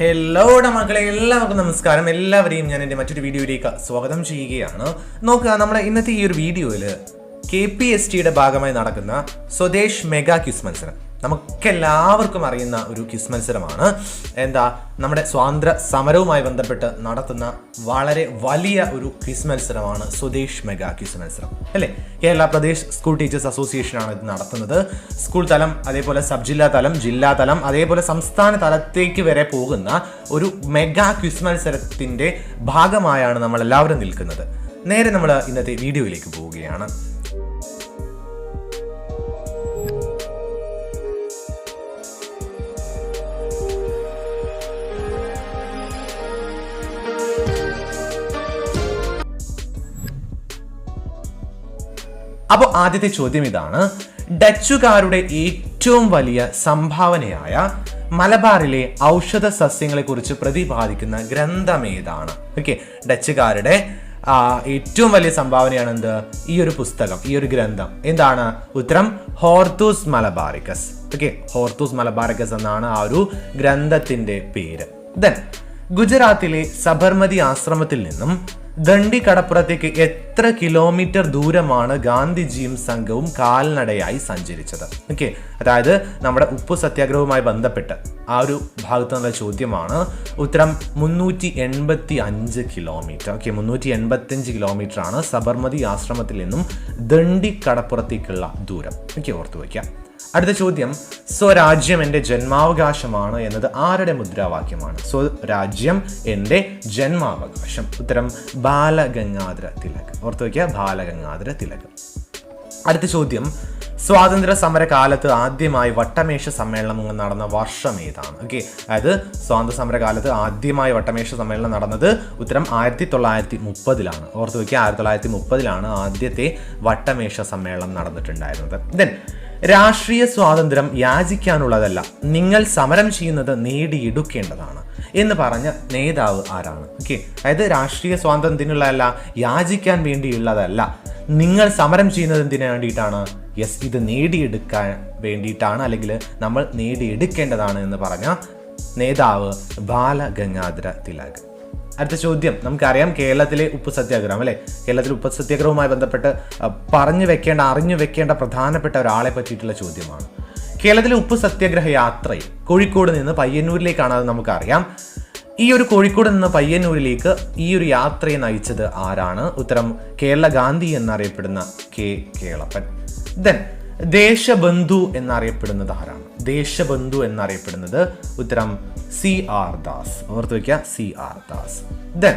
ഹെല്ലോടെ മക്കളെ എല്ലാവർക്കും നമസ്കാരം. എല്ലാവരെയും ഞാൻ എന്റെ മറ്റൊരു വീഡിയോയിലേക്ക് സ്വാഗതം ചെയ്യുകയാണ്. നോക്കുക നമ്മുടെ ഇന്നത്തെ ഈ ഒരു വീഡിയോയിൽ കെ പി എസ് ടിയുടെ ഭാഗമായി നടക്കുന്ന സ്വദേശ് മെഗാ ക്യൂസ് മത്സരം. നമുക്കെല്ലാവർക്കും അറിയുന്ന ഒരു ക്വിസ് മത്സരമാണ്. എന്താ നമ്മുടെ സ്വാതന്ത്ര്യ സമരവുമായി ബന്ധപ്പെട്ട് നടത്തുന്ന വളരെ വലിയ ഒരു ക്വിസ് മത്സരമാണ് സ്വദേശ് മെഗാ ക്വിസ് മത്സരം. അല്ലേ? കേരള പ്രദേശ് സ്കൂൾ ടീച്ചേഴ്സ് അസോസിയേഷനാണ് ഇത് നടത്തുന്നത്. സ്കൂൾ തലം അതേപോലെ സബ് ജില്ലാ തലം ജില്ലാ തലം അതേപോലെ സംസ്ഥാന തലത്തേക്ക് വരെ പോകുന്ന ഒരു മെഗാ ക്വിസ് മത്സരത്തിന്റെ ഭാഗമായാണ് നമ്മൾ എല്ലാവരും നിൽക്കുന്നത്. നേരെ നമ്മൾ ഇന്നത്തെ വീഡിയോയിലേക്ക് പോവുകയാണ്. അപ്പോൾ ആദ്യത്തെ ചോദ്യം ഇതാണ്. ഡച്ചുകാരുടെ ഏറ്റവും വലിയ സംഭാവനയായ മലബാറിലെ ഔഷധ സസ്യങ്ങളെ കുറിച്ച് പ്രതിപാദിക്കുന്ന ഗ്രന്ഥം ഏതാണ്? ഓക്കെ ഡച്ചുകാരുടെ ഏറ്റവും വലിയ സംഭാവനയാണ് എന്ത്? ഈ ഒരു പുസ്തകം ഈ ഒരു ഗ്രന്ഥം. എന്താണ് ഉത്തരം? Hortus Malabaricus. Okay Hortus Malabaricus എന്നാണ് ആ ഒരു ഗ്രന്ഥത്തിന്റെ പേര്. ദെൻ ഗുജറാത്തിലെ സബർമതി ആശ്രമത്തിൽ നിന്നും ദണ്ഡി കടപ്പുറത്തേക്ക് എത്ര കിലോമീറ്റർ ദൂരമാണ് ഗാന്ധിജിയും സംഘവും കാൽനടയായി സഞ്ചരിച്ചത്? ഓക്കെ അതായത് നമ്മുടെ ഉപ്പു സത്യാഗ്രഹവുമായി ബന്ധപ്പെട്ട് ആ ഒരു ഭാഗത്ത് നിന്നുള്ള ചോദ്യമാണ്. ഉത്തരം മുന്നൂറ്റി എൺപത്തി അഞ്ച് കിലോമീറ്റർ. ഓക്കെ മുന്നൂറ്റി എൺപത്തി അഞ്ച് കിലോമീറ്റർ ആണ് സബർമതി ആശ്രമത്തിൽ നിന്നും ദണ്ഡി കടപ്പുറത്തേക്കുള്ള ദൂരം. ഓക്കെ ഓർത്തു വയ്ക്കാം അടുത്ത ചോദ്യം സ്വരാജ്യം എന്റെ ജന്മാവകാശമാണ് എന്നത് ആരുടെ മുദ്രാവാക്യമാണ്? സ്വരാജ്യം എന്റെ ജന്മാവകാശം. ഉത്തരം ബാലഗംഗാധര തിലക്. ഓർത്ത് വയ്ക്കുക ബാലഗംഗാധര തിലക്. അടുത്ത ചോദ്യം സ്വാതന്ത്ര്യ സമര കാലത്ത് ആദ്യമായി വട്ടമേശ സമ്മേളനം നടന്ന വർഷം ഏതാണ്? ഓക്കെ അതായത് സ്വാതന്ത്ര്യ സമര കാലത്ത് ആദ്യമായി വട്ടമേശ സമ്മേളനം നടന്നത് ഉത്തരം ആയിരത്തി തൊള്ളായിരത്തി മുപ്പതിലാണ് ഓർത്ത് വയ്ക്കുക ആയിരത്തി തൊള്ളായിരത്തി മുപ്പതിലാണ് ആദ്യത്തെ വട്ടമേശ സമ്മേളനം നടന്നിട്ടുണ്ടായിരുന്നത്. ദെൻ രാഷ്ട്രീയ സ്വാതന്ത്ര്യം യാചിക്കാനുള്ളതല്ല. നിങ്ങൾ സമരം ചെയ്യുന്നത് നേടിയെടുക്കേണ്ടതാണ് എന്ന് പറഞ്ഞ നേതാവ് ആരാണ്? ഓക്കെ. അതായത് രാഷ്ട്രീയ സ്വാതന്ത്ര്യത്തിനുള്ളതല്ല യാചിക്കാൻ വേണ്ടിയുള്ളതല്ല. നിങ്ങൾ സമരം ചെയ്യുന്നത് എന്തിനു വേണ്ടിയിട്ടാണ്? യെസ് ഇത് നേടിയെടുക്കാൻ വേണ്ടിയിട്ടാണ് അല്ലെങ്കിൽ നമ്മൾ നേടിയെടുക്കേണ്ടതാണ് എന്ന് പറഞ്ഞ നേതാവ് ബാലഗംഗാധര തിലക് അടുത്ത ചോദ്യം. നമുക്കറിയാം കേരളത്തിലെ ഉപ്പ് സത്യാഗ്രഹം അല്ലെ? കേരളത്തിലെ ഉപ്പ് സത്യാഗ്രഹവുമായി ബന്ധപ്പെട്ട് പറഞ്ഞു വെക്കേണ്ട അറിഞ്ഞു വെക്കേണ്ട പ്രധാനപ്പെട്ട ഒരാളെ പറ്റിയിട്ടുള്ള ചോദ്യമാണ്. കേരളത്തിലെ ഉപ്പ് സത്യാഗ്രഹ യാത്രയിൽ കോഴിക്കോട് നിന്ന് പയ്യന്നൂരിലേക്കാണ് അത് നമുക്കറിയാം. ഈ ഒരു കോഴിക്കോട് നിന്ന് പയ്യന്നൂരിലേക്ക് ഈ ഒരു യാത്രയെ നയിച്ചത് ആരാണ്? ഉത്തരം കേരള ഗാന്ധി എന്നറിയപ്പെടുന്ന കെ. കേളപ്പൻ. ദെൻ ദേശബന്ധു എന്നറിയപ്പെടുന്നത് ആരാണ്? ദേശബന്ധു എന്നറിയപ്പെടുന്നത് ഉത്തരം സി ആർ ദാസ്. ഓർത്ത് വയ്ക്കുക സി ആർ ദാസ്. ദെൻ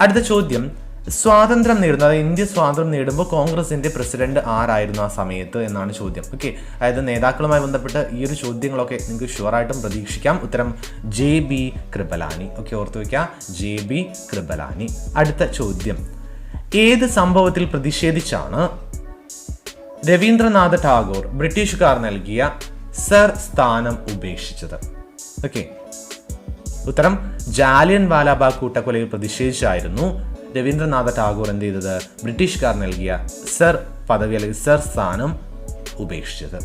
അടുത്ത ചോദ്യം. സ്വാതന്ത്ര്യം നേടുന്നത് അതായത് ഇന്ത്യ സ്വാതന്ത്ര്യം നേടുമ്പോൾ കോൺഗ്രസിന്റെ പ്രസിഡന്റ് ആരായിരുന്നു ആ സമയത്ത് എന്നാണ് ചോദ്യം. ഓക്കെ അതായത് നേതാക്കളുമായി ബന്ധപ്പെട്ട് ഈ ഒരു ചോദ്യങ്ങളൊക്കെ നിങ്ങൾക്ക് ഷുവറായിട്ടും പ്രതീക്ഷിക്കാം. ഉത്തരം ജെ ബി കൃപലാനി. ഓക്കെ ഓർത്ത് വയ്ക്കുക ജെ ബി കൃപലാനി. അടുത്ത ചോദ്യം. ഏത് സംഭവത്തിൽ പ്രതിഷേധിച്ചാണ് രവീന്ദ്രനാഥ ടാഗോർ ബ്രിട്ടീഷുകാർ നൽകിയ സർ സ്ഥാനം ഉപേക്ഷിച്ചത്. ഓക്കെ. ഉത്തരം ജാലിയൻ വാലാബാഗ് കൂട്ടക്കൊലയിൽ പ്രതിഷേധിച്ചായിരുന്നു രവീന്ദ്രനാഥ ടാഗോർ എന്ത് ചെയ്തത്? ബ്രിട്ടീഷുകാർ നൽകിയ സർ പദവി അല്ലെങ്കിൽ സർ സ്ഥാനം ഉപേക്ഷിച്ചത്.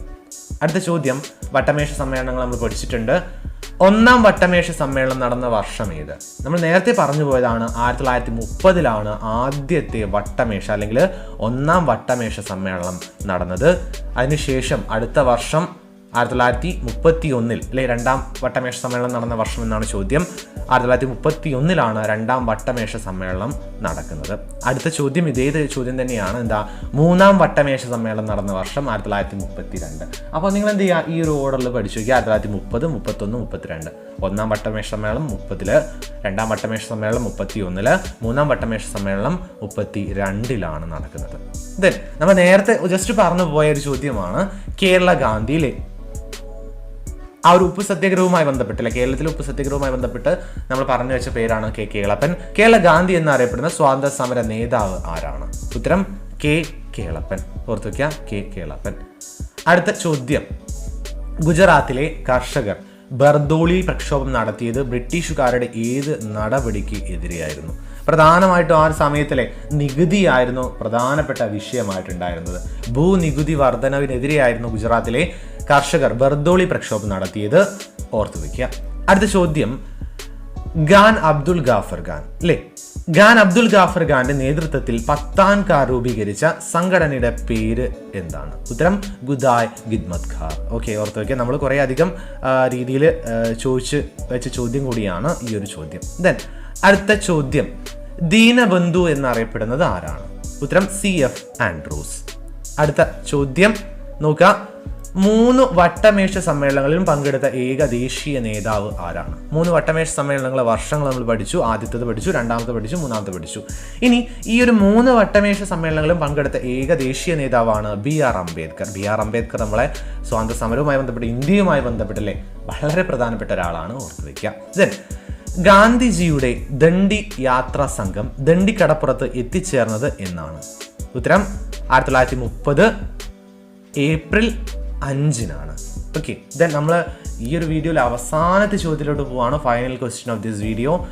അടുത്ത ചോദ്യം വട്ടമേശ സമ്മേളനങ്ങൾ നമ്മൾ പഠിച്ചിട്ടുണ്ട്. ഒന്നാം വട്ടമേശ സമ്മേളനം നടന്ന വർഷം ഏത് നമ്മൾ നേരത്തെ പറഞ്ഞു പോയതാണ് ആയിരത്തി തൊള്ളായിരത്തി മുപ്പതിലാണ് ആദ്യത്തെ വട്ടമേശ അല്ലെങ്കിൽ ഒന്നാം വട്ടമേശ സമ്മേളനം നടന്നത്. അതിനുശേഷം അടുത്ത വർഷം ആയിരത്തി തൊള്ളായിരത്തി മുപ്പത്തി ഒന്നിൽ അല്ലെ രണ്ടാം വട്ടമേശ സമ്മേളനം നടന്ന വർഷം എന്നാണ് ചോദ്യം. ആയിരത്തി തൊള്ളായിരത്തി മുപ്പത്തി ഒന്നിലാണ് രണ്ടാം വട്ടമേശ സമ്മേളനം നടക്കുന്നത്. അടുത്ത ചോദ്യം ഇതേ ചോദ്യം തന്നെയാണ്. എന്താ മൂന്നാം വട്ടമേശ സമ്മേളനം നടന്ന വർഷം ആയിരത്തി തൊള്ളായിരത്തി മുപ്പത്തി രണ്ട് അപ്പോൾ നിങ്ങൾ എന്ത് ചെയ്യുക? ഈ ഒരു ഓർഡറിൽ പഠിച്ചു നോക്കി ആയിരത്തി തൊള്ളായിരത്തി മുപ്പത് മുപ്പത്തൊന്ന് മുപ്പത്തിരണ്ട്. ഒന്നാം വട്ടമേശ സമ്മേളനം മുപ്പതിൽ രണ്ടാം വട്ടമേശ സമ്മേളനം മുപ്പത്തി ഒന്നിൽ മൂന്നാം വട്ടമേശ സമ്മേളനം മുപ്പത്തി രണ്ടിലാണ് നടക്കുന്നത്. ദെൻ നമ്മൾ നേരത്തെ ജസ്റ്റ് പറഞ്ഞു പോയ ഒരു ചോദ്യമാണ് കേരള ഗാന്ധിയിലെ ആ ഒരു ഉപ്പ് സത്യാഗ്രഹവുമായി ബന്ധപ്പെട്ടില്ല. കേരളത്തിലെ ഉപ്പ് സത്യാഗ്രഹവുമായി ബന്ധപ്പെട്ട് നമ്മൾ പറഞ്ഞു വെച്ച പേരാണ് കെ കേളപ്പൻ കേരള ഗാന്ധി എന്നറിയപ്പെടുന്ന സ്വാതന്ത്ര്യ സമര നേതാവ് ആരാണ്? ഉത്തരം കെ കേളപ്പൻ. ഓർത്തു വയ്ക്കുക കെ കേളപ്പൻ. അടുത്ത ചോദ്യം. ഗുജറാത്തിലെ കർഷകർ ബർദോളി പ്രക്ഷോഭം നടത്തിയത് ബ്രിട്ടീഷുകാരുടെ ഏത് നടപടിക്ക് എതിരെയായിരുന്നു? പ്രധാനമായിട്ടും ആ ഒരു സമയത്തിലെ നികുതിയായിരുന്നു പ്രധാനപ്പെട്ട വിഷയമായിട്ടുണ്ടായിരുന്നത്. ഭൂനികുതി വർധനവിനെതിരെയായിരുന്നു ഗുജറാത്തിലെ കർഷകർ ബർദോളി പ്രക്ഷോഭം നടത്തിയത്. ഓർത്തു വയ്ക്കുക അടുത്ത ചോദ്യം ഖാൻ അബ്ദുൽ ഗാഫർ ഖാൻ അല്ലേ ഖാൻ അബ്ദുൽ ഗാഫർ ഖാന്റെ നേതൃത്വത്തിൽ പത്താൻ കാർ രൂപീകരിച്ച സംഘടനയുടെ പേര് എന്താണ്? ഉത്തരം ഗുദായ് ഗിദ്മത് ഖാർ. ഓക്കെ ഓർത്ത് വയ്ക്കുക നമ്മൾ കുറേ അധികം രീതിയിൽ ചോദിച്ച് വെച്ച ചോദ്യം കൂടിയാണ് ഈ ഒരു ചോദ്യം. ദെൻ അടുത്ത ചോദ്യം. ദീനബന്ധു എന്നറിയപ്പെടുന്നത് ആരാണ്? ഉത്തരം സി എഫ് ആൻഡ്രൂസ്. അടുത്ത ചോദ്യം. നോക്കുക. മൂന്ന് വട്ടമേശ സമ്മേളനങ്ങളിലും പങ്കെടുത്ത ഏക ദേശീയ നേതാവ് ആരാണ്? മൂന്ന് വട്ടമേശ സമ്മേളനങ്ങളെ വർഷങ്ങൾ നമ്മൾ പഠിച്ചു. ആദ്യത്തേത് പഠിച്ചു രണ്ടാമത്തെ പഠിച്ചു മൂന്നാമത്തെ പഠിച്ചു. ഇനി ഈ ഒരു മൂന്ന് വട്ടമേശ സമ്മേളനങ്ങളിലും പങ്കെടുത്ത ഏക ദേശീയ നേതാവാണ് B R Ambedkar. B R Ambedkar നമ്മളെ സ്വാതന്ത്ര്യ സമരവുമായി ബന്ധപ്പെട്ട് ഇന്ത്യയുമായി ബന്ധപ്പെട്ടല്ലേ വളരെ പ്രധാനപ്പെട്ട ഒരാളാണ്. ഓർത്തു വയ്ക്കുക ദെൻ ഗാന്ധിജിയുടെ ദണ്ഡി യാത്രാ സംഘം ദണ്ഡി കടപ്പുറത്ത് എത്തിച്ചേർന്നത് എന്നാണ്. ഉത്തരം ആയിരത്തി തൊള്ളായിരത്തി മുപ്പത് ഏപ്രിൽ അഞ്ചിനാണ്. ഓക്കെ ദെൻ നമ്മൾ ഈ ഒരു വീഡിയോയിൽ അവസാനത്തെ ചോദ്യത്തിലോട്ട് പോവാണ്. Final question of this video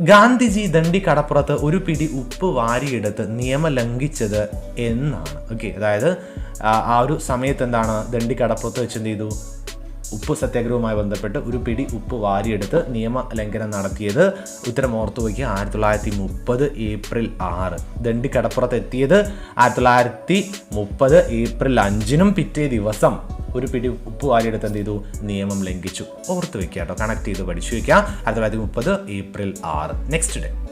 Gandhiji Dandi കടപ്പുറത്ത് ഒരു പിടി ഉപ്പ് വാരിയെടുത്ത് നിയമം ലംഘിച്ചത് എന്നാണ്. ഓക്കെ അതായത് ആ- ഒരു സമയത്ത് എന്താണ് ദണ്ഡി കടപ്പുറത്ത് വെച്ച് എന്ത് ചെയ്തു ഉപ്പ് സത്യാഗ്രഹവുമായി ബന്ധപ്പെട്ട് ഒരു പിടി ഉപ്പ് വാരിയെടുത്ത് നിയമ ലംഘനം നടത്തിയത് ഉത്തരം ഓർത്തു വയ്ക്കുക ആയിരത്തി തൊള്ളായിരത്തി മുപ്പത് ഏപ്രിൽ ആറ്. ദണ്ഡി കടപ്പുറത്ത് എത്തിയത് ആയിരത്തി തൊള്ളായിരത്തി മുപ്പത് ഏപ്രിൽ അഞ്ചിനും പിറ്റേ ദിവസം ഒരു പിടി ഉപ്പ് വാരിയെടുത്ത് എന്ത് ചെയ്തു? നിയമം ലംഘിച്ചു. ഓർത്തു വെക്കുക കേട്ടോ. കണക്ട് ചെയ്ത് പഠിച്ചു വയ്ക്കുക. ആയിരത്തി തൊള്ളായിരത്തി മുപ്പത് ഏപ്രിൽ ആറ്. നെക്സ്റ്റ് ഡേ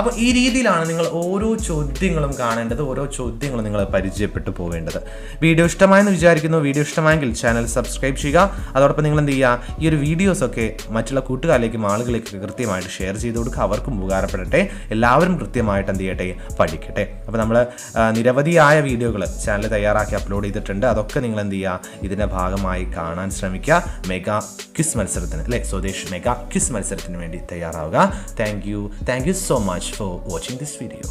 അപ്പോൾ ഈ രീതിയിലാണ് നിങ്ങൾ ഓരോ ചോദ്യങ്ങളും കാണേണ്ടത് ഓരോ ചോദ്യങ്ങളും നിങ്ങൾ പരിചയപ്പെട്ടു പോവേണ്ടത്. വീഡിയോ ഇഷ്ടമായെന്ന് വിചാരിക്കുന്നു. വീഡിയോ ഇഷ്ടമായെങ്കിൽ ചാനൽ സബ്സ്ക്രൈബ് ചെയ്യുക. അതോടൊപ്പം നിങ്ങൾ എന്ത് ചെയ്യുക? ഈ ഒരു വീഡിയോസൊക്കെ മറ്റുള്ള കൂട്ടുകാരിലേക്കും ആളുകളിലേക്കൊക്കെ കൃത്യമായിട്ട് ഷെയർ ചെയ്ത് കൊടുക്കുക. അവർക്കും ഉപകാരപ്പെടട്ടെ. എല്ലാവരും കൃത്യമായിട്ട് എന്ത് ചെയ്യട്ടെ? പഠിക്കട്ടെ. അപ്പോൾ നമ്മൾ നിരവധിയായ വീഡിയോകൾ ചാനൽ തയ്യാറാക്കി അപ്ലോഡ് ചെയ്തിട്ടുണ്ട്. അതൊക്കെ നിങ്ങൾ എന്ത് ചെയ്യുക? ഇതിന്റെ ഭാഗമായി കാണാൻ ശ്രമിക്കുക. മെഗാ ക്വിസ് മത്സരത്തിന് അല്ലേ? സ്വദേശ് മെഗാ ക്വിസ് മത്സരത്തിന് വേണ്ടി തയ്യാറാവുക. Thank you thank you so much for watching this video.